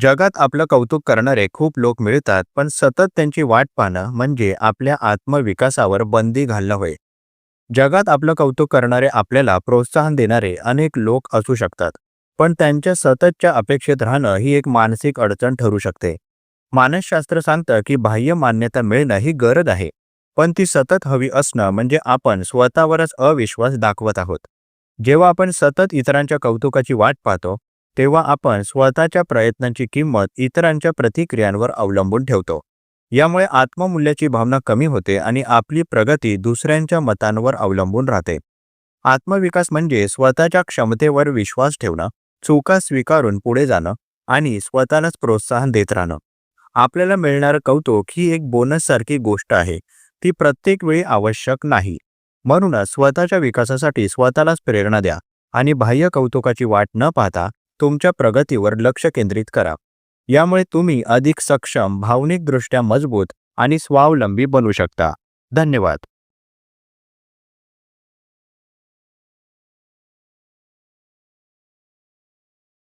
जगात आपलं कौतुक करणारे खूप लोक मिळतात पण सतत त्यांची वाट पाहणं म्हणजे आपल्या आत्मविकासावर बंदी घालणं होय. जगात आपलं कौतुक करणारे आपल्याला प्रोत्साहन देणारे अनेक लोक असू शकतात पण त्यांच्या सततच्या अपेक्षेत राहणं ही एक मानसिक अडचण ठरू शकते. मानसशास्त्र सांगतं की बाह्य मान्यता मिळणं ही गरज आहे पण ती सतत हवी असणं म्हणजे आपण स्वतःवरच अविश्वास दाखवत आहोत. जेव्हा आपण सतत इतरांच्या कौतुकाची वाट पाहतो तेव्हा आपण स्वतःच्या प्रयत्नांची किंमत इतरांच्या प्रतिक्रियांवर अवलंबून ठेवतो. यामुळे आत्ममूल्याची भावना कमी होते आणि आपली प्रगती दुसऱ्यांच्या मतांवर अवलंबून राहते. आत्मविकास म्हणजे स्वतःच्या क्षमतेवर विश्वास ठेवणं चुका स्वीकारून पुढे जाणं आणि स्वतःलाच प्रोत्साहन देत राहणं. आपल्याला मिळणारं कौतुक ही एक बोनससारखी गोष्ट आहे ती प्रत्येक वेळी आवश्यक नाही. म्हणूनच स्वतःच्या विकासासाठी स्वतःलाच प्रेरणा द्या आणि बाह्य कौतुकाची वाट न पाहता तुमच्या प्रगतीवर लक्ष केंद्रित करा. यामुळे तुम्ही अधिक सक्षम भावनिकदृष्ट्या मजबूत आणि स्वावलंबी बनू शकता. धन्यवाद.